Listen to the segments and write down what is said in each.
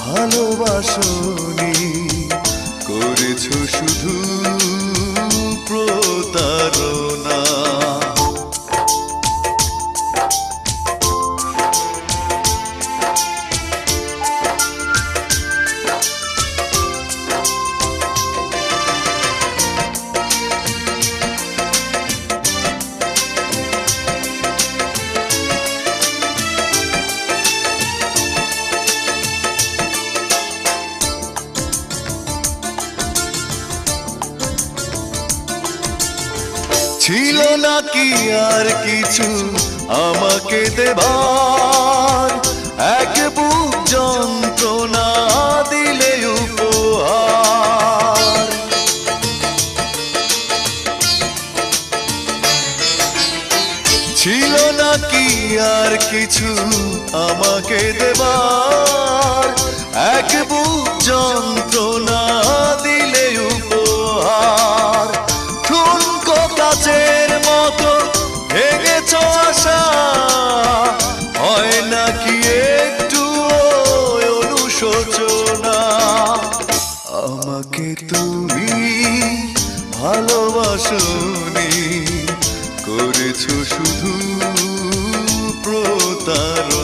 ভালোবাসনি করেছ শুধু প্রতারণা। ছিল নাকি আর কিছু আমাকে দেবার? এক বুক যন্ত্রণা দিলে উপহার। ছিল নাকি আর কিছু আমাকে দেবার? এক বুক যন্ত্রণা ভালোবাসনি। করেছ শুধু প্রতারণা।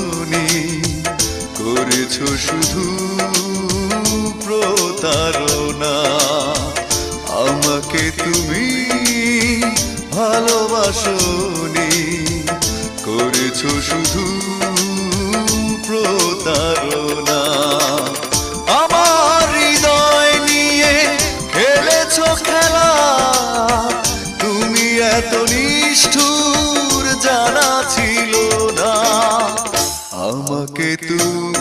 ভালোবাসনি করেছ শুধু প্রতারণা। আমাকে তুমি ভালোবাসনি করেছ শুধু প্রতারণা। আমার হৃদয় নিয়ে খেলেছো খেলা। তুমি এত নিষ্ঠুর আমাকে তুই